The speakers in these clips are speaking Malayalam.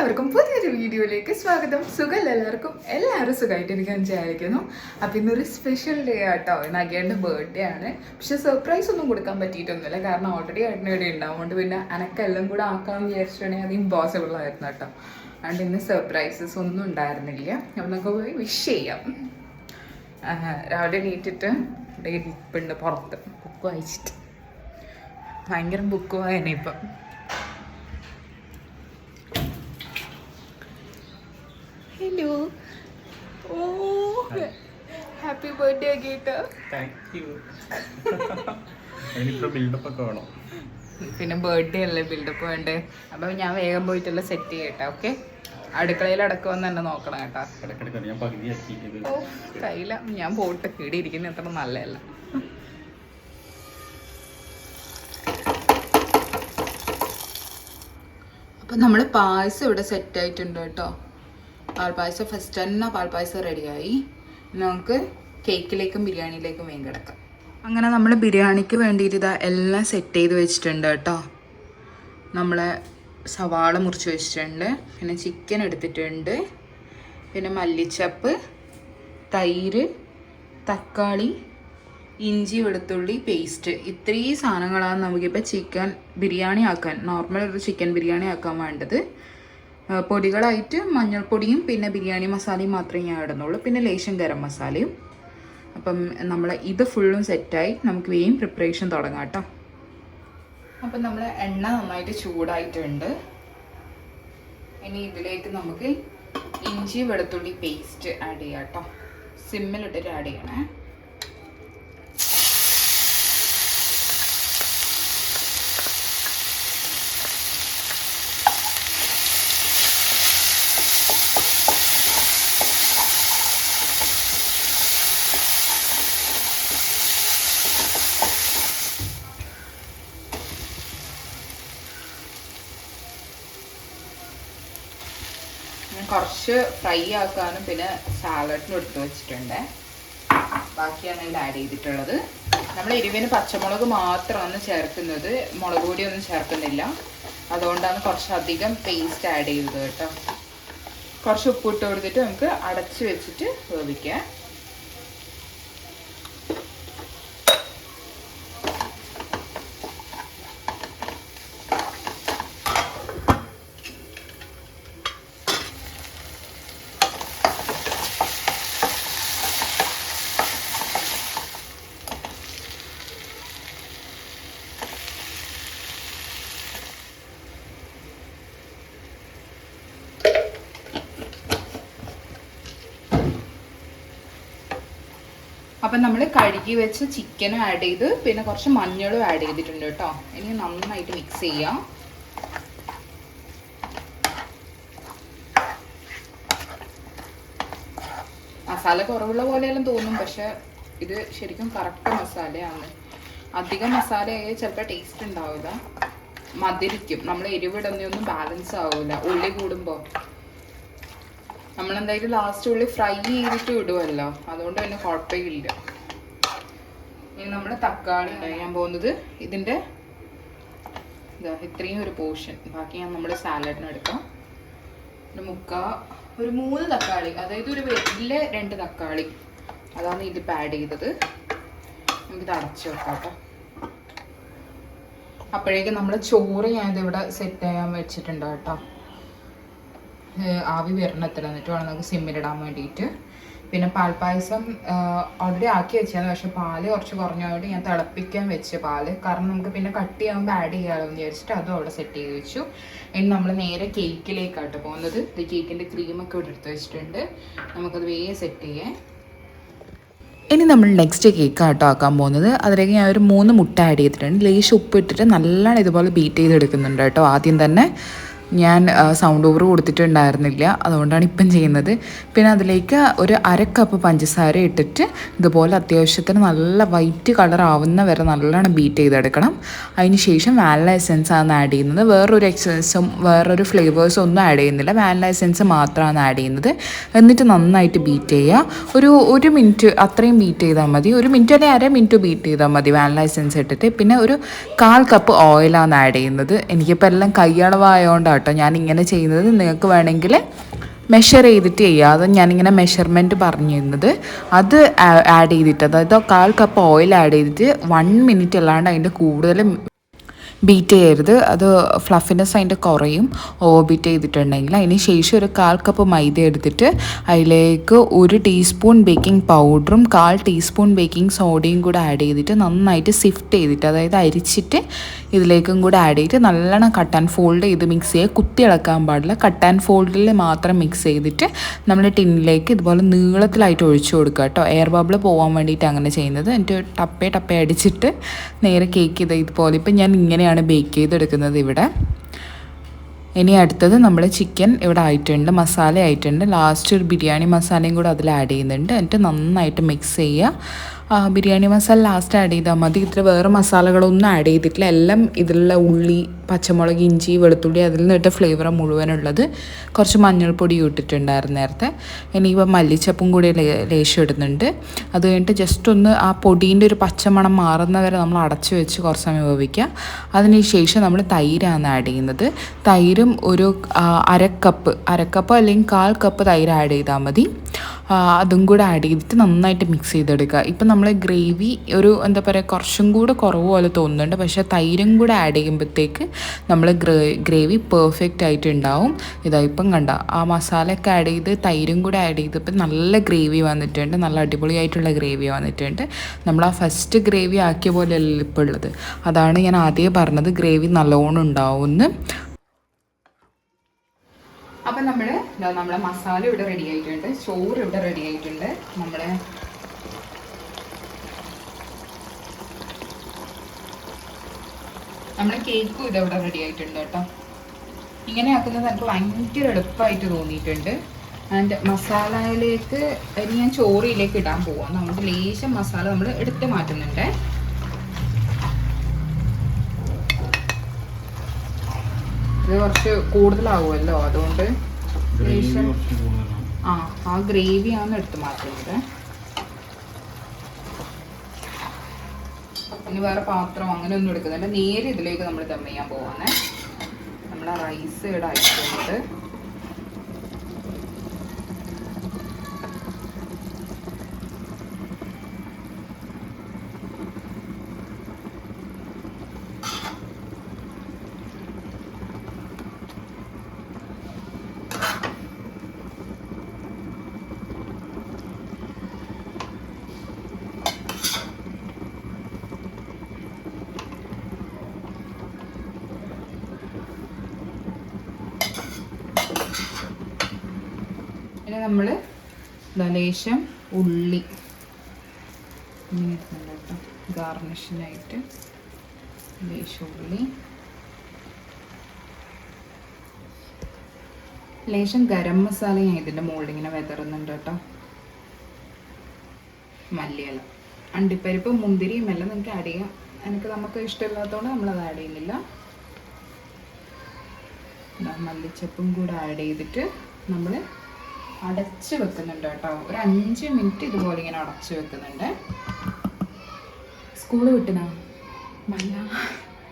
എല്ലാവർക്കും പുതിയൊരു വീഡിയോയിലേക്ക് സ്വാഗതം. സുഖം എല്ലാവർക്കും? എല്ലാവരും സുഖമായിട്ടിരിക്കാൻ വിചാരിക്കുന്നു. അപ്പം ഇന്നൊരു സ്പെഷ്യൽ ഡേ ആട്ടോ. നഗേന്റെ ബർത്ത്ഡേ ആണ്. പക്ഷെ സർപ്രൈസ് ഒന്നും കൊടുക്കാൻ പറ്റിയിട്ടൊന്നുമില്ല. കാരണം ഓൾറെഡി ഏട്ടന് ഇവിടെ ഉണ്ടാവുകൊണ്ട് പിന്നെ അനക്കെല്ലാം കൂടെ ആക്കാമെന്ന് വിചാരിച്ചിട്ടുണ്ടെങ്കിൽ അത് ഇമ്പോസിബിൾ ആയിരുന്നു കേട്ടോ. അതുകൊണ്ട് ഇന്ന് സർപ്രൈസസ് ഒന്നും ഉണ്ടായിരുന്നില്ല. അപ്പം നമുക്ക് പോയി വിഷ് ചെയ്യാം. രാവിലെ എണീറ്റിട്ട് ഡേ ഇരിപ്പുണ്ട് പുറത്ത്. ബുക്ക് വായിച്ചിട്ട്. ഭയങ്കര ബുക്ക് വായന ഇപ്പം. Hello oh happy birthday Geetha thank you എനിക്കിപ്പോ ബിൽഡപ്പ് ഒക്കെ വേണം. പിന്നെ ബർത്ത്ഡേ അല്ലേ ബിൽഡപ്പ് വേണ്ടേ? അപ്പം ഞാൻ വേഗം പോയിട്ടുള്ള സെറ്റ് ചെയ്യട്ടെ ഓക്കെ അടുക്കളയിൽ അടക്കുമെന്ന് തന്നെ നോക്കണം കേട്ടോ. ഓ കയ്യില. ഞാൻ പോട്ട് കീടിയിരിക്കുന്ന അത്ര നല്ലതല്ല. അപ്പം നമ്മൾ പായസം ഇവിടെ സെറ്റ് ആയിട്ടുണ്ട് കേട്ടോ. പാൽപ്പായസം ഫസ്റ്റ് തന്നെ പാൽപ്പായസം റെഡിയായി നമുക്ക് കേക്കിലേക്കും ബിരിയാണിയിലേക്കും വേഗം കിടക്കാം. അങ്ങനെ നമ്മൾ ബിരിയാണിക്ക് വേണ്ടിയിട്ട് ഇതാ എല്ലാം സെറ്റ് ചെയ്ത് വെച്ചിട്ടുണ്ട് കേട്ടോ. നമ്മളെ സവാള മുറിച്ച് വെച്ചിട്ടുണ്ട്. പിന്നെ ചിക്കൻ എടുത്തിട്ടുണ്ട്. പിന്നെ മല്ലിച്ചപ്പ് തൈര് തക്കാളി ഇഞ്ചി വെളുത്തുള്ളി പേസ്റ്റ് ഇത്രയും സാധനങ്ങളാണ് നമുക്കിപ്പോൾ ചിക്കൻ ബിരിയാണി ആക്കാൻ നോർമൽ ഒരു ചിക്കൻ ബിരിയാണി ആക്കാൻ വേണ്ടത്. പൊടികളായിട്ട് മഞ്ഞൾപ്പൊടിയും പിന്നെ ബിരിയാണി മസാലയും മാത്രമേ ഞാൻ ഇടുന്നുള്ളൂ. പിന്നെ ലേശം ഗരം മസാലയും. അപ്പം നമ്മൾ ഇത് ഫുള്ളും സെറ്റായി നമുക്ക് വേഗം പ്രിപ്പറേഷൻ തുടങ്ങാം കേട്ടോ. അപ്പം നമ്മൾ എണ്ണ നന്നായിട്ട് ചൂടായിട്ടുണ്ട്. ഇനി ഇതിലേക്ക് നമുക്ക് ഇഞ്ചി വെളുത്തുള്ളി പേസ്റ്റ് ആഡ് ചെയ്യാം കേട്ടോ. സിമ്മിലിട്ടിട്ട് ആഡ് ചെയ്യണേ. കുറച്ച് ഫ്രൈ ആക്കാനും പിന്നെ സാലഡിനും എടുത്ത് വെച്ചിട്ടുണ്ട്. ബാക്കിയാണ് ഇതിൽ ആഡ് ചെയ്തിട്ടുള്ളത്. നമ്മൾ എരിവിന് പച്ചമുളക് മാത്രമാണ് ചേർക്കുന്നത്. മുളക് പൊടി ഒന്നും ചേർക്കുന്നില്ല. അതുകൊണ്ടാണ് കുറച്ചധികം പേസ്റ്റ് ആഡ് ചെയ്തത് കേട്ടോ. കുറച്ച് ഉപ്പിട്ട് കൊടുത്തിട്ട് നമുക്ക് അടച്ച് വെച്ചിട്ട് വേവിക്കാം. അപ്പം നമ്മൾ കഴുകി വെച്ച ചിക്കനും ആഡ് ചെയ്ത് പിന്നെ കുറച്ച് മഞ്ഞളും ആഡ് ചെയ്തിട്ടുണ്ട് കേട്ടോ. ഇനി നന്നായിട്ട് മിക്സ് ചെയ്യാം. മസാല കുറവുള്ള പോലെയെല്ലാം തോന്നും പക്ഷെ ഇത് ശരിക്കും കറക്റ്റ് മസാലയാണ്. അധികം മസാല ആയാൽ ചിലപ്പോൾ ടേസ്റ്റ് ഉണ്ടാവില്ല. മധുരിക്കും. നമ്മൾ എരിവിടുന്നൊന്നും ബാലൻസ് ആവില്ല ഉള്ളി കൂടുമ്പോൾ നമ്മളെന്തായാലും ലാസ്റ്റ് ഉള്ളി ഫ്രൈ ചെയ്തിട്ട് ഇടുമല്ലോ അതുകൊണ്ട് തന്നെ കുഴപ്പമില്ല. ഇനി നമ്മൾ തക്കാളി ഉണ്ടാക്കാൻ പോകുന്നത് ഇതിന്റെ ഇതാ ഇത്രയും ഒരു പോർഷൻ ബാക്കി ഞാൻ നമ്മുടെ സാലഡിന് എടുക്കാം. ഒരു മുക്ക ഒരു മൂന്ന് തക്കാളി. അതായത് ഒരു വലിയ രണ്ട് തക്കാളി. അതാണ് ഇതിപ്പോൾ ആഡ് ചെയ്തത്. നമുക്കിത് അടച്ചു വെക്കാം കേട്ടോ. അപ്പോഴേക്കും നമ്മൾ ചോറ് ഞാനിതിവിടെ സെറ്റ് ചെയ്യാൻ വെച്ചിട്ടുണ്ട് കേട്ടോ. ആവി വരണത്തിൽ എന്നിട്ട് വേണം നമുക്ക് സിമ്മിലിടാൻ വേണ്ടിയിട്ട്. പിന്നെ പാൽപ്പായസം ഓൾറെഡി ആക്കി വെച്ചാണ് പക്ഷെ പാൽ കുറച്ച് കുറഞ്ഞതുകൊണ്ട് ഞാൻ തിളപ്പിക്കാൻ വെച്ച് പാൽ. കാരണം നമുക്ക് പിന്നെ കട്ട് ആകുമ്പോൾ ആഡ് ചെയ്യാമല്ലോ എന്ന് വിചാരിച്ചിട്ട് അതും അവിടെ സെറ്റ് ചെയ്ത് വെച്ചു. ഇനി നമ്മൾ നേരെ കേക്കിലേക്കാട്ട് പോകുന്നത്. ഇത് കേക്കിന്റെ ക്രീമൊക്കെ ഇവിടെ എടുത്ത് വെച്ചിട്ടുണ്ട്. നമുക്കത് വേഗം സെറ്റ് ചെയ്യാം. ഇനി നമ്മൾ നെക്സ്റ്റ് കേക്ക് ആട്ടോ ആക്കാൻ പോകുന്നത്. അതിലേക്ക് ഞാൻ ഒരു മൂന്ന് മുട്ട ആഡ് ചെയ്തിട്ടുണ്ട്. ലേശം ഉപ്പ് ഇട്ടിട്ട് നല്ലോണം ഇതുപോലെ ബീറ്റ് ചെയ്തെടുക്കുന്നുണ്ട് കേട്ടോ ആദ്യം തന്നെ. ഞാൻ സൗണ്ട് ഓവർ കൊടുത്തിട്ടുണ്ടായിരുന്നില്ല. അതുകൊണ്ടാണ് ഇപ്പം ചെയ്യുന്നത്. പിന്നെ അതിലേക്ക് ഒരു അര കപ്പ് പഞ്ചസാര ഇട്ടിട്ട് ഇതുപോലെ അത്യാവശ്യത്തിന് നല്ല വൈറ്റ് കളർ ആവുന്ന വരെ നല്ലോണം ബീറ്റ് ചെയ്തെടുക്കണം. അതിന് ശേഷം വാനില എസെൻസ് ആണ് ആഡ് ചെയ്യുന്നത്. വേറൊരു എക്സസും വേറൊരു ഫ്ലേവേഴ്സും ഒന്നും ആഡ് ചെയ്യുന്നില്ല. വാനില എസെൻസ് മാത്രമാണ് ആഡ് ചെയ്യുന്നത്. എന്നിട്ട് നന്നായിട്ട് ബീറ്റ് ചെയ്യുക. ഒരു ഒരു മിനിറ്റ് അത്രയും ബീറ്റ് ചെയ്താൽ മതി. ഒരു മിനിറ്റ് അല്ലെങ്കിൽ അര മിനിറ്റ് ബീറ്റ് ചെയ്താൽ മതി വാനില എസെൻസ് ഇട്ടിട്ട്. പിന്നെ ഒരു കാൽ കപ്പ് ഓയിലാണ് ആഡ് ചെയ്യുന്നത്. എനിക്കിപ്പോൾ എല്ലാം കൈയളവായതുകൊണ്ടാണ് കേട്ടോ. ഞാൻ ഇങ്ങനെ ചെയ്യുന്നത് നിങ്ങൾക്ക് വേണമെങ്കിൽ മെഷർ ചെയ്തിട്ട് ചെയ്യുക അത് ഞാനിങ്ങനെ മെഷർമെന്റ് പറഞ്ഞു തരുന്നത് അത് ആഡ് ചെയ്തിട്ട് അതായത് കാൽ കപ്പ് ഓയിൽ ആഡ് ചെയ്തിട്ട് വൺ മിനിറ്റ് അല്ലാണ്ട് അതിന്റെ കൂടുതൽ ബീറ്റ് ചെയ്യരുത്. അത് ഫ്ലഫിനെസ് അതിന്റെ കുറയും. ഓവർ ബീറ്റ് ചെയ്തിട്ടുണ്ടെങ്കിൽ അതിന് ശേഷം ഒരു കാൽ കപ്പ് മൈദ എടുത്തിട്ട് അതിലേക്ക് ഒരു ടീസ്പൂൺ ബേക്കിംഗ് പൗഡറും കാൽ ടീസ്പൂൺ ബേക്കിംഗ് സോഡയും കൂടെ ആഡ് ചെയ്തിട്ട് നന്നായിട്ട് സിഫ്റ്റ് ചെയ്തിട്ട് അതായത് അരിച്ചിട്ട് ഇതിലേക്കും കൂടെ ആഡ് ചെയ്തിട്ട് നല്ലോണം കട്ട് ആൻഡ് ഫോൾഡ് ചെയ്ത് മിക്സ് ചെയ്യുക കുത്തി ഇളക്കാൻ പാടില്ല. കട്ട് ആൻഡ് ഫോൾഡിൽ മാത്രം മിക്സ് ചെയ്തിട്ട് നമ്മൾ ടിന്നിലേക്ക് ഇതുപോലെ നീളത്തിലായിട്ട് ഒഴിച്ചു കൊടുക്കുക കേട്ടോ. എയർ ബബിൾ പോകാൻ വേണ്ടിയിട്ട് അങ്ങനെ ചെയ്യുന്നത്. എന്നിട്ട് ടപ്പേ ടപ്പേ അടിച്ചിട്ട് നേരെ കേക്ക് ചെയ്ത് ഇതുപോലെ. ഇപ്പം ഞാൻ ഇങ്ങനെയാണ് ബേക്ക് ചെയ്തെടുക്കുന്നത് ഇവിടെ. ഇനി അടുത്തത് നമ്മൾ ചിക്കൻ ഇവിടെ ആയിട്ടുണ്ട് മസാല ആയിട്ടുണ്ട്. ലാസ്റ്റ് ഒരു ബിരിയാണി മസാലയും കൂടെ അതിൽ ആഡ് ചെയ്യുന്നുണ്ട്. എന്നിട്ട് നന്നായിട്ട് മിക്സ് ചെയ്യുക. ബിരിയാണി മസാല ലാസ്റ്റ് ആഡ് ചെയ്താൽ മതി. ഇത്ര വേറെ മസാലകളൊന്നും ആഡ് ചെയ്തിട്ടില്ല. എല്ലാം ഇതിലുള്ള ഉള്ളി പച്ചമുളക് ഇഞ്ചി വെളുത്തുള്ളി അതിൽ നിന്നിട്ട് ഫ്ലേവർ മുഴുവനുള്ളത്. കുറച്ച് മഞ്ഞൾപ്പൊടി ഇട്ടിട്ടുണ്ടായിരുന്നു നേരത്തെ. ഇനിയിപ്പോൾ മല്ലിച്ചപ്പും കൂടി ലേശം ഇടുന്നുണ്ട്. അത് കഴിഞ്ഞിട്ട് ജസ്റ്റ് ഒന്ന് ആ പൊടീന്റെ ഒരു പച്ചമണം മാറുന്നവരെ നമ്മൾ അടച്ചു വെച്ച് കുറച്ച് സമയം വേവിക്കുക. അതിനുശേഷം നമ്മൾ തൈരാണ് ആഡ് ചെയ്യുന്നത്. തൈരും ഒരു അരക്കപ്പ്. അരക്കപ്പ് അല്ലെങ്കിൽ കാൽ കപ്പ് തൈര് ആഡ് ചെയ്താൽ മതി. അതും കൂടെ ആഡ് ചെയ്തിട്ട് നന്നായിട്ട് മിക്സ് ചെയ്തെടുക്കുക. ഇപ്പം നമ്മൾ ഗ്രേവി ഒരു എന്താ പറയുക കുറച്ചും കൂടെ കുറവ് പോലെ തോന്നുന്നുണ്ട്. പക്ഷേ തൈരും കൂടെ ആഡ് ചെയ്യുമ്പോഴത്തേക്ക് നമ്മൾ ഗ്രേവി പെർഫെക്റ്റ് ആയിട്ട് ഉണ്ടാവും. ഇതാ ഇപ്പം കണ്ട ആ മസാലയൊക്കെ ആഡ് ചെയ്ത് തൈരും കൂടെ ആഡ് ചെയ്തപ്പോൾ നല്ല ഗ്രേവി വന്നിട്ടുണ്ട്. നല്ല അടിപൊളിയായിട്ടുള്ള ഗ്രേവി വന്നിട്ടുണ്ട്. നമ്മൾ ആ ഫസ്റ്റ് ഗ്രേവി ആക്കിയ പോലെയല്ല ഇപ്പോൾ ഉള്ളത്. അതാണ് ഞാൻ ആദ്യമേ പറഞ്ഞത് ഗ്രേവി നല്ലോണം ഉണ്ടാവുമെന്ന്. അപ്പം നമ്മൾ നമ്മളെ മസാല ഇവിടെ റെഡി ആയിട്ടുണ്ട്. ചോറ് ഇവിടെ റെഡി ആയിട്ടുണ്ട്. നമ്മുടെ നമ്മുടെ കേക്കും ഇത് ഇവിടെ റെഡി ആയിട്ടുണ്ട് കേട്ടോ. ഇങ്ങനെ ആക്കുന്നത് എനിക്ക് ഭയങ്കര എളുപ്പമായിട്ട് തോന്നിയിട്ടുണ്ട്. ആൻഡ് മസാലയിലേക്ക് ഇനി ഞാൻ ചോറിയിലേക്ക് ഇടാൻ പോവാം. നമുക്ക് ലേശം മസാല നമ്മൾ എടുത്ത് മാറ്റുന്നുണ്ട്. ഇത് കുറച്ച് കൂടുതലാവുമല്ലോ അതുകൊണ്ട് ആ ആ ഗ്രേവിയാണ് എടുത്ത് മാറ്റുന്നത്. ഇനി വേറെ പാത്രം അങ്ങനെ ഒന്നും എടുക്കുന്നില്ല. നേരെ ഇതിലേക്ക് നമ്മൾ ദം ചെയ്യാൻ പോവാണ്. നമ്മൾ റൈസ് ഇവിടെ നമ്മൾ ലേശം ഉള്ളി. ഇങ്ങനെ കേട്ടോ. ഗാർണിഷിനായിട്ട് ലേശം ഉള്ളി. ലേശം ഗരം മസാല ഞാൻ ഇതിന്റെ മുകളിൽ ഇങ്ങനെ വിതറുന്നുണ്ട് കേട്ടോ. മല്ലിയില. അണ്ടിപ്പരിപ്പ് മുന്തിരിയും എല്ലാം നിങ്ങൾക്ക് ആഡ് ചെയ്യാം. എനിക്ക് നമുക്ക് ഇഷ്ടമില്ലാത്തതുകൊണ്ട് നമ്മളത് ആഡ് ചെയ്യുന്നില്ല. മല്ലിച്ചപ്പും കൂടെ ആഡ് ചെയ്തിട്ട് നമ്മൾ അടച്ച് വെക്കുന്നുണ്ട് കേട്ടോ. ഒരു അഞ്ച് മിനിറ്റ് ഇതുപോലെ ഇങ്ങനെ അടച്ച് വെക്കുന്നുണ്ട്. സ്കൂൾ വിട്ടിനാ?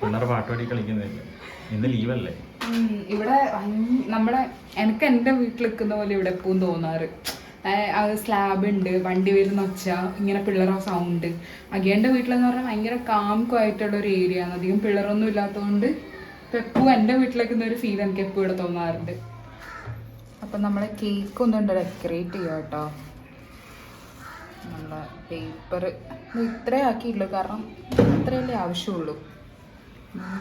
പിള്ളേർ കളിക്കുന്നില്ല ഇന്ന് ലീവല്ലേ? ഇവിടെ നമ്മുടെ എനിക്ക് എന്റെ വീട്ടിൽ നിൽക്കുന്ന പോലെ ഇവിടെ എപ്പോഴും തോന്നാറ്. സ്ലാബ് ഉണ്ട് വണ്ടി വരുന്ന ഒച്ച ഇങ്ങനെ പിള്ളേർ സൗണ്ട് അഗേന്റെ വീട്ടിലെന്ന് പറഞ്ഞാൽ ഭയങ്കര കാം ആയിട്ടുള്ള ഒരു ഏരിയ ആണ്. അധികം പിള്ളേരൊന്നും ഇല്ലാത്തതുകൊണ്ട് ഇപ്പം എപ്പോഴും എന്റെ വീട്ടിലേക്കുന്ന ഒരു ഫീൽ എനിക്ക് എപ്പോഴും ഇവിടെ തോന്നാറുണ്ട്. അപ്പം നമ്മൾ കേക്ക് ഒന്നും ഡെക്കറേറ്റ് ചെയ്യാം കേട്ടോ. നമ്മളെ പേപ്പർ ഇത്രേ ആക്കിയുള്ളൂ. കാരണം ഇത്രയല്ലേ ആവശ്യമുള്ളൂ.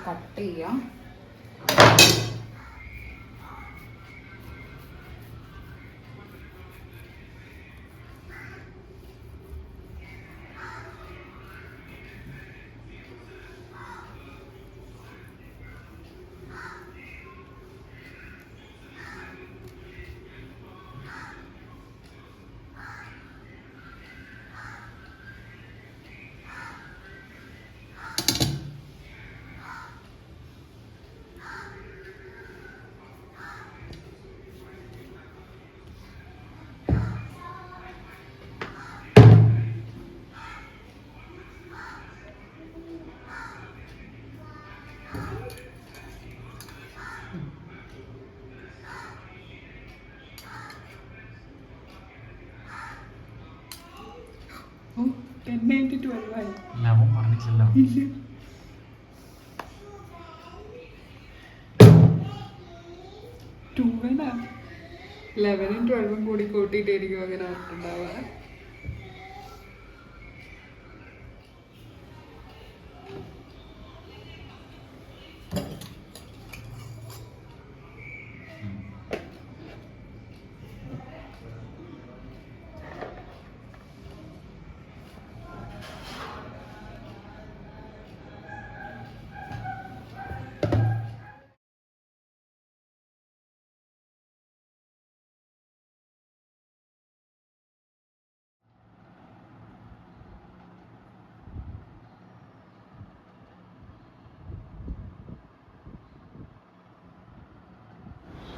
കട്ട് ചെയ്യാം. ലവൻ പറഞ്ഞിട്ടില്ലല്ലോ. ടൂവനാ ലെവനും ട്വൽവും കൂടി കൂട്ടിയിട്ടായിരിക്കും അങ്ങനെ ഓർക്കുണ്ടാവുക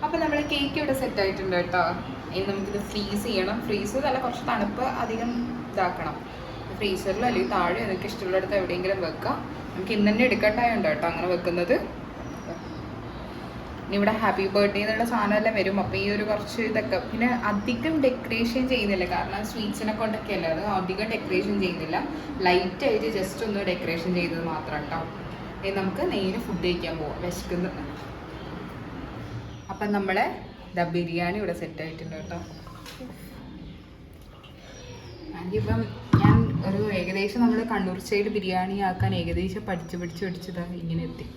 അപ്പൊ നമ്മൾ കേക്ക് ഇവിടെ സെറ്റ് ആയിട്ടുണ്ട് കേട്ടോ. ഇനി നമുക്കിത് ഫ്രീസ് ചെയ്യണം. ഫ്രീസ് നല്ല കുറച്ച് തണുപ്പ് അധികം ഇതാക്കണം. ഫ്രീസറിൽ അല്ലെങ്കിൽ താഴെ നിങ്ങൾക്ക് ഇഷ്ടമുള്ളിടത്ത് എവിടെയെങ്കിലും വെക്കാം. നമുക്ക് ഇന്ന് തന്നെ എടുക്കേണ്ടതുണ്ട് കേട്ടോ അങ്ങനെ വെക്കുന്നത്. ഇനി ഇവിടെ ഹാപ്പി ബർത്ത്ഡേ എന്നുള്ള സാധനമെല്ലാം വരും. അപ്പോൾ ഈ ഒരു കുറച്ച് ഇതൊക്കെ. പിന്നെ അധികം ഡെക്കറേഷൻ ചെയ്യുന്നില്ല. കാരണം സ്വീറ്റ്സിനെ കൊണ്ടൊക്കെ അല്ല അത് അധികം ഡെക്കറേഷൻ ചെയ്യുന്നില്ല. ലൈറ്റ് ആയിട്ട് ജസ്റ്റ് ഒന്ന് ഡെക്കറേഷൻ ചെയ്തത് മാത്രം കേട്ടോ. നമുക്ക് നേരെ ഫുഡ് കഴിക്കാൻ പോവാം. വിശക്കുന്നു. അപ്പം നമ്മളെ ബിരിയാണി ഇവിടെ സെറ്റ് ആയിട്ടുണ്ട് കേട്ടോ. ഇപ്പം ഞാൻ ഒരു ഏകദേശം നമ്മൾ കണ്ണൂർ സൈഡ് ബിരിയാണി ആക്കാൻ ഏകദേശം പഠിച്ച് പഠിച്ച് പഠിച്ചതാ ഇങ്ങനെ എത്തി.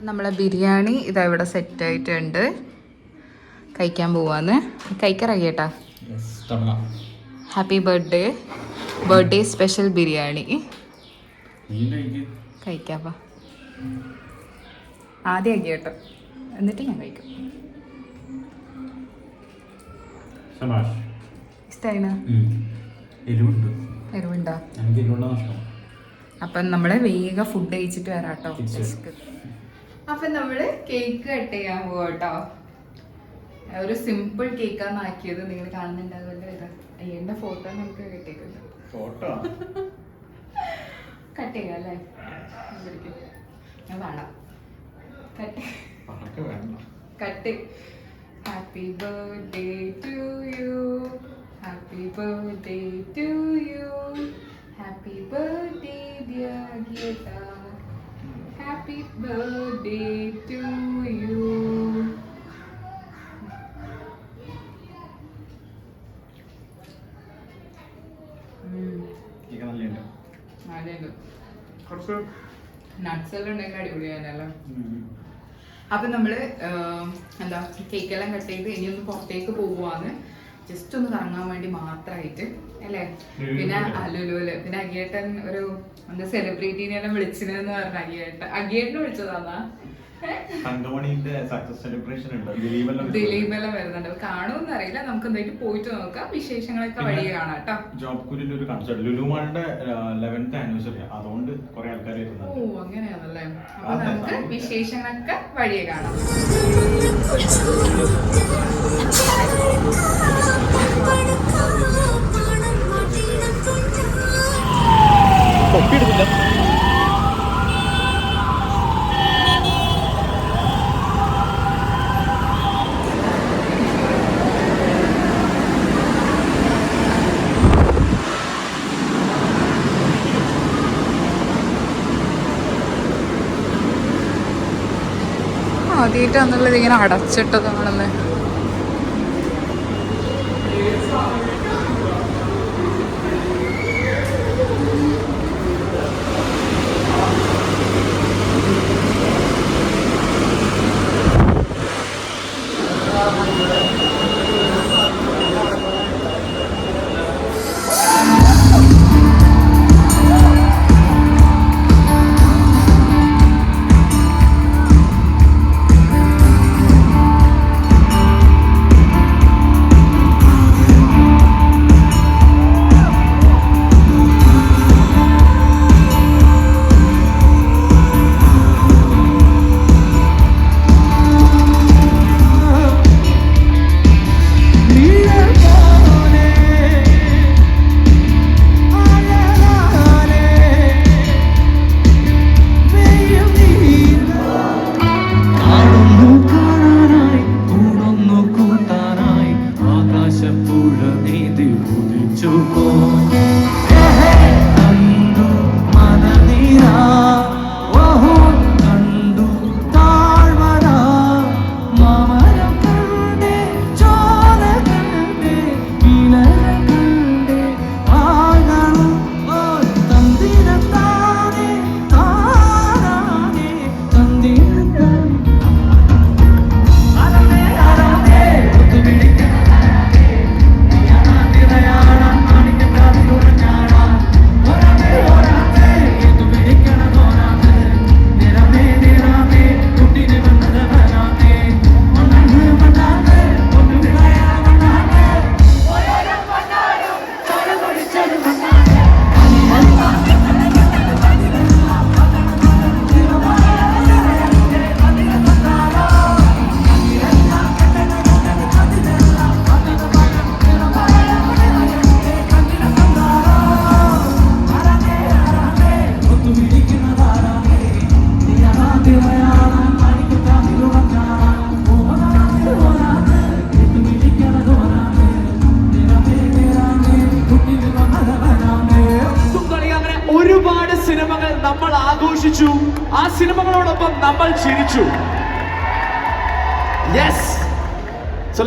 അപ്പം നമ്മളെ ബിരിയാണി ഇതാ ഇവിടെ സെറ്റ് ആയിട്ടുണ്ട് കഴിക്കാൻ പോവാന്ന് കഴിക്കാറായിട്ടാ happy birthday birthday special biryani. കഴിക്കാപ്പാ ആദ്യം ആക്കി കേട്ടോ. എന്നിട്ട് ഞാൻ കഴിക്കും. എരിവുണ്ട്. അപ്പം നമ്മൾ വേഗം ഫുഡ് കഴിച്ചിട്ട് വരാട്ടോ. അപ്പം നമ്മൾ കേക്ക് കട്ട് ചെയ്യാൻ പോകട്ടോ ഒരു സിമ്പിൾ കേക്കാണ് ആക്കിയത് നിങ്ങൾ കാണുന്നുണ്ടാവുമല്ലോ ഇത്. അയ്യന്റെ ഫോട്ടോ നമുക്ക് കിട്ടിയിട്ടുണ്ട് ഫോട്ടോ കട്ട് ചെയ്യാം അല്ലേ. ഞാൻ വേണം cut cut happy birthday to you happy birthday to you happy birthday dear Geetha happy birthday to you ഇതൊക്കെ നല്ലുണ്ട് അതെയുണ്ട് കുറച്ച് നട്ട്സ് എല്ലാം ഉണ്ടെങ്കിൽ അടിപൊളിയാണല്ലോ അപ്പൊ നമ്മൾ എന്താ കേക്കെല്ലാം കട്ട് ചെയ്ത് ഇനി ഒന്ന് പുറത്തേക്ക് പോവാന്ന് ജസ്റ്റ് ഒന്ന് കറങ്ങാൻ വേണ്ടി മാത്രമായിട്ട് അല്ലേ? പിന്നെ? ആ, പിന്നെ അഗിയേട്ടൻ ഒരു എന്താ സെലിബ്രിറ്റീനെ എല്ലാം വിളിച്ചിരുന്നെന്ന് പറഞ്ഞ അഗിയേട്ടൻ അഗിയേട്ടനെ വിളിച്ചതാന്നാ തങ്കമണിന്റെ സക്സസ് സെലിബ്രേഷൻ ഉണ്ട്. ദിലീപെല്ലാം ദിലീപ് വരുന്നുണ്ട്. കാണുമെന്ന് അറിയില്ല. നമുക്ക് എന്തായിട്ട് പോയിട്ട് നോക്കാം. വിശേഷങ്ങളൊക്കെ വഴി കാണാം കേട്ടോ. ജോബ് കുരിന്റെ ഒരു കൺസേർട്ട് ലുലുമാളുടെ ലെവൻത്ത് ആനിവേഴ്സറി അതുകൊണ്ട് കുറെ ആൾക്കാർ ഓ അങ്ങനെയാണല്ലേ. അപ്പൊ നമുക്ക്. വിശേഷങ്ങളൊക്കെ വഴിയെ കാണാം. ആദ്യമായിട്ടാന്നുള്ളത് ഇങ്ങനെ അടച്ചിട്ടതാണെന്ന് സിനിമകളോടൊപ്പം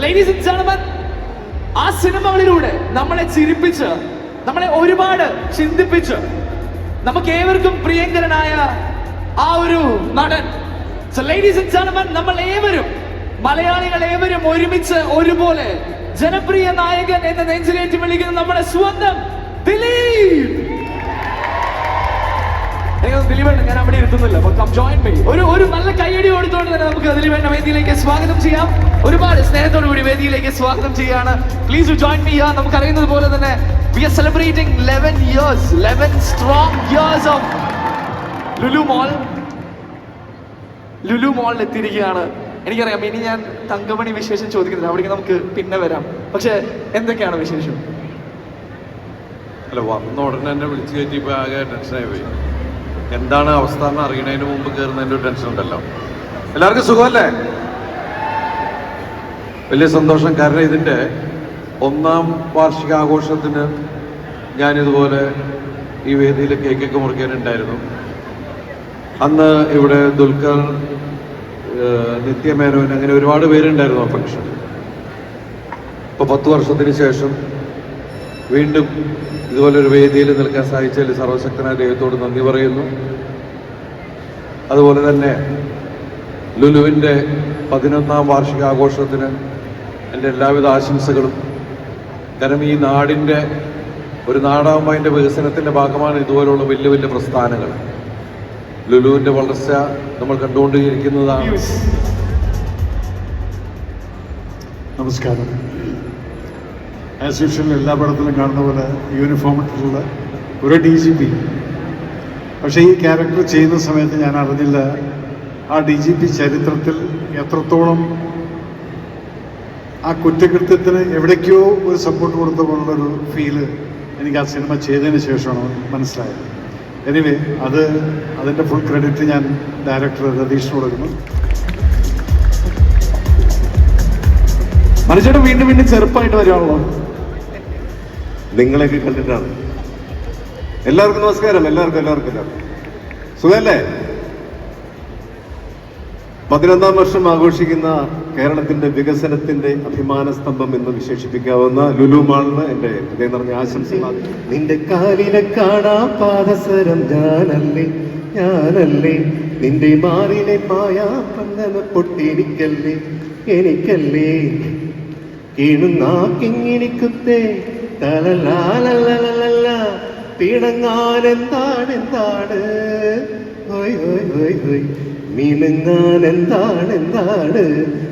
ലേഡീസ് ആൻഡ് ജെന്റിൽമെൻ ആ സിനിമകളിലൂടെ നമ്മളെ ചിരിപ്പിച്ച് നമ്മളെ ഒരുപാട് ചിന്തിപ്പിച്ച് നമുക്ക് ഏവർക്കും പ്രിയങ്കരനായ ആ ഒരു നടൻ. ലേഡീസ് ആൻഡ് ജെന്റിൽമെൻ നമ്മൾ ഏവരും മലയാളികൾ ഏവരും ഒരുമിച്ച് ഒരുപോലെ ജനപ്രിയ നായകൻ എന്ന് നെഞ്ചിലേറ്റ് വിളിക്കുന്ന നമ്മുടെ സ്വന്തം ദിലീപ് ദിലീപേട്ട ഞാൻ അവിടെ ഇരുത്തുന്നില്ല. ഒരു ഒരു നല്ല കൈയടി കൊടുത്തുകൊണ്ട് തന്നെ നമുക്ക് ദിലീപേട്ട വേദിയിലേക്ക് സ്വാഗതം ചെയ്യാം. ഒരുപാട് സ്നേഹത്തോടു കൂടി വേദിയിലേക്ക് സ്വാഗതം ചെയ്യാണ് പ്ലീസ് ജോയിൻ മീ നമുക്ക് അറിയുന്നത് പോലെ തന്നെ we are celebrating eleven years eleven strong years of Lulu mall Lulu മോളിൽ എത്തിയിരിക്കുകയാണ്. എനിക്കറിയാം ഇനി ഞാൻ തങ്കമണി വിശേഷം ചോദിക്കുന്നില്ല. അവിടേക്ക് നമുക്ക് പിന്നെ വരാം. പക്ഷെ എന്തൊക്കെയാണ് വിശേഷം? അല്ല വന്ന ഉടനെ എന്നെ വിളിച്ചു കയറ്റിയപ്പോൾ ആകെ ടെൻഷനായി പോയി. എന്താണ് അവസ്ഥ എന്ന് അറിയണതിന് മുമ്പ് കയറുന്നതിന്റെ ഒരു ടെൻഷൻ ഉണ്ടല്ലോ. എല്ലാവർക്കും സുഖമല്ലേ? വലിയ സന്തോഷം. കാരണം ഇതിന്റെ ഒന്നാം വാർഷികാഘോഷത്തിന് ഞാനിതുപോലെ ഈ വേദിയിൽ കേക്കൊക്കെ മുറിക്കാനുണ്ടായിരുന്നു. അന്ന് ഇവിടെ ദുൽഖർ നിത്യമേനോൻ അങ്ങനെ ഒരുപാട് പേരുണ്ടായിരുന്നു ആ ഫംഗ്ഷൻ ഇപ്പോൾ പത്ത് വർഷത്തിന് ശേഷം വീണ്ടും ഇതുപോലൊരു വേദിയിൽ നിൽക്കാൻ സാധിച്ചതിൽ സർവശക്തനായ ദൈവത്തോട് നന്ദി പറയുന്നു. അതുപോലെ തന്നെ ലുലുവിന്റെ പതിനൊന്നാം വാർഷികാഘോഷത്തിന് എന്റെ എല്ലാവിധ ആശംസകളും. കാരണം ഈ നാടിന്റെ ഒരു നാടാകുമ്പോൾ അതിന്റെ വികസനത്തിന്റെ ഭാഗമാണ് ഇതുപോലുള്ള വലിയ വലിയ പ്രസ്ഥാനങ്ങൾ. ലുലുവിന്റെ വളർച്ച നമ്മൾ കണ്ടുകൊണ്ടിരിക്കുന്നതാണ്. നമസ്കാരം. ആസ് യൂഷ്വൽ എല്ലാ പടത്തിലും കാണുന്ന പോലെ യൂണിഫോം ഇട്ടിട്ടുള്ള ഒരു ഡി ജി പി പക്ഷേ ഈ ക്യാരക്ടർ ചെയ്യുന്ന സമയത്ത് ഞാൻ അറിഞ്ഞില്ല ആ ഡി ജി പി ചരിത്രത്തിൽ എത്രത്തോളം ആ കുറ്റകൃത്യത്തിന് എവിടേക്കോ ഒരു സപ്പോർട്ട് കൊടുത്ത പോലുള്ളൊരു ഫീൽ എനിക്ക് ആ സിനിമ ചെയ്തതിന് ശേഷമാണ് മനസ്സിലായത്. എനിവേ അത് അതിന്റെ ഫുൾ ക്രെഡിറ്റ് ഞാൻ ഡയറക്ടർ രതീഷിന് കൊടുക്കുന്നു മനുഷ്യരുടെ വീണ്ടും വീണ്ടും ചെറുപ്പമായിട്ട് വരുവാണല്ലോ നിങ്ങളെയൊക്കെ കണ്ടിട്ടാണ്. എല്ലാവർക്കും നമസ്കാരം എല്ലാവർക്കും എല്ലാവർക്കും എല്ലാവർക്കും. സുഖല്ലേ? പതിനൊന്നാം വർഷം ആഘോഷിക്കുന്ന കേരളത്തിന്റെ വികസനത്തിന്റെ അഭിമാന സ്തംഭം എന്ന് വിശേഷിപ്പിക്കാവുന്ന ലുലു മാളിന് എന്റെ ഹൃദയം നിറഞ്ഞ ആശംസകൾ നിന്റെ കാലിലെ കാണാ പാദസരം ഞാനല്ലേ ഞാനല്ലേ. നിന്റെ മാറിലെ മായാ പങ്കന പൊട്ടിരിക്കല്ലേ എനിക്കല്ലേ. കിണുന്നാക്കിങ്ങിണിക്കുത്തേ തലലാലലലല പിണങ്ങാൻ എന്താണ്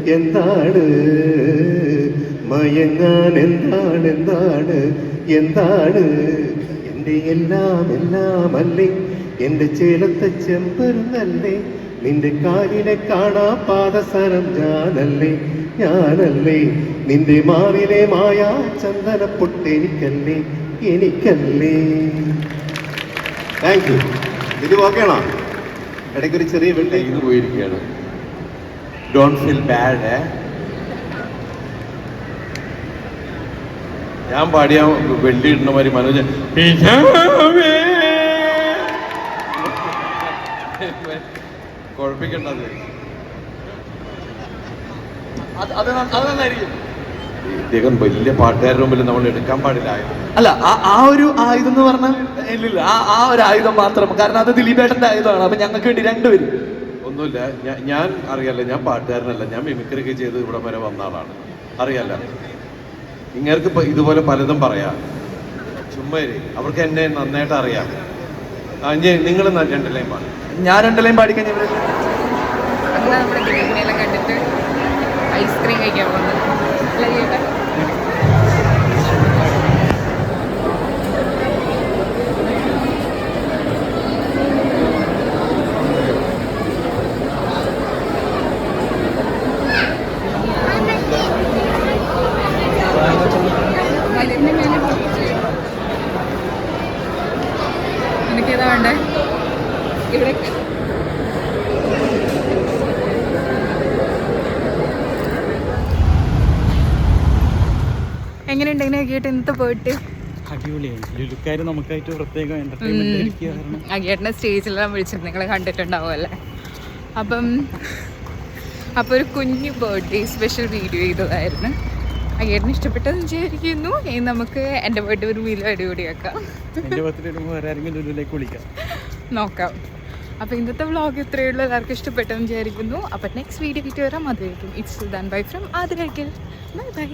എന്താണ് മയങ്ങാൻ എന്താണ്? എന്താണ് എന്താണ്? എന്റെ എല്ലാം എല്ലാം അല്ലേ? എന്റെ ചേലത്തെ ചെമ്പരുന്നല്ലേ? നിന്റെ കാലിനെ കാണാ പാദസരം ഞാനല്ലേ ഞാനല്ലേ. നിന്റെ മാറിലെ മായ ചന്ദന പൊട്ടെനിക്കല്ലേ എനിക്കല്ലേ. താങ്ക് യു ഇത് ഓക്കെയാണോ ഇടയ്ക്കൊരു ചെറിയ വെള്ളി ഇത് പോയിരിക്കുകയാണ്. ഡോണ്ട് ഫീൽ ബാഡ് ഞാൻ പാടിയ വെള്ളി ഇടുന്ന മാതിരി മനോജ് കുഴപ്പിക്കണ്ടത്. അത് നന്നായിരിക്കും. ഇദ്ദേഹം വലിയ പാട്ടുകാരുടെ മുമ്പിൽ നമ്മൾ എടുക്കാൻ പാടില്ല. അല്ല ആ ഒരു ആയുധം എന്ന് പറഞ്ഞാൽ ഇല്ലില്ല ആ ആ ഒരു ആയുധം മാത്രം. കാരണം അത് ദിലീപേട്ടന്റെ ആയുധമാണ്. അപ്പൊ ഞങ്ങൾക്ക് വേണ്ടി രണ്ടുപേരും ഒന്നുമില്ല. ഞാൻ അറിയാലോ ഞാൻ പാട്ടുകാരനല്ല. ഞാൻ മിമിക്രി ഒക്കെ ചെയ്ത് ഇവിടെ വരെ വന്ന ആളാണ്. അറിയാലോ? ഇങ്ങർക്ക് ഇപ്പൊ ഇതുപോലെ പലതും പറയാം. ചുമ്മാരി അവർക്ക് എന്നെ നന്നായിട്ട് അറിയാം. നിങ്ങൾ രണ്ടിലേയും പാടും. ഞാൻ രണ്ടെല്ലാം പാടി അങ്ങനെ നമ്മുടെ ദിലീപിനെല്ലാം കണ്ടിട്ട് ഐസ്ക്രീം കഴിക്കാൻ. നിനക്കേതാ വേണ്ടേ? ഇവിടെ. എങ്ങനെയുണ്ട്? ഇങ്ങനെ കേട്ട് ഇന്നത്തെ പോയിട്ട്? ലുലുക്കാര് നമുക്കായിട്ട് പ്രത്യേകം എന്റർടൈൻമെന്റ് അഗേട്ടനെ സ്റ്റേജിലെല്ലാം വിളിച്ചിട്ട് നിങ്ങൾ കണ്ടിട്ടുണ്ടാവുമല്ലേ അപ്പം അപ്പോൾ ഒരു കുഞ്ഞു ബർത്ത്ഡേ സ്പെഷ്യൽ വീഡിയോ ചെയ്തതായിരുന്നു. അഗേട്ടന് ഇഷ്ടപ്പെട്ടെന്ന് വിചാരിക്കുന്നു. ഇനി നമുക്ക് എന്റെ ബർത്ത്ഡേ ഒരു വീലോ അടിപൊളിയാക്കാം. നോക്കാം. അപ്പോൾ ഇന്നത്തെ വ്ളോഗ് ഇത്രയേ ഉള്ളൂ. എല്ലാവർക്കും ഇഷ്ടപ്പെട്ടെന്ന് വിചാരിക്കുന്നു. അപ്പോൾ നെക്സ്റ്റ് വീഡിയോ കിട്ടി വരാം. അതുവരെയും it's bye from Aadya bye bye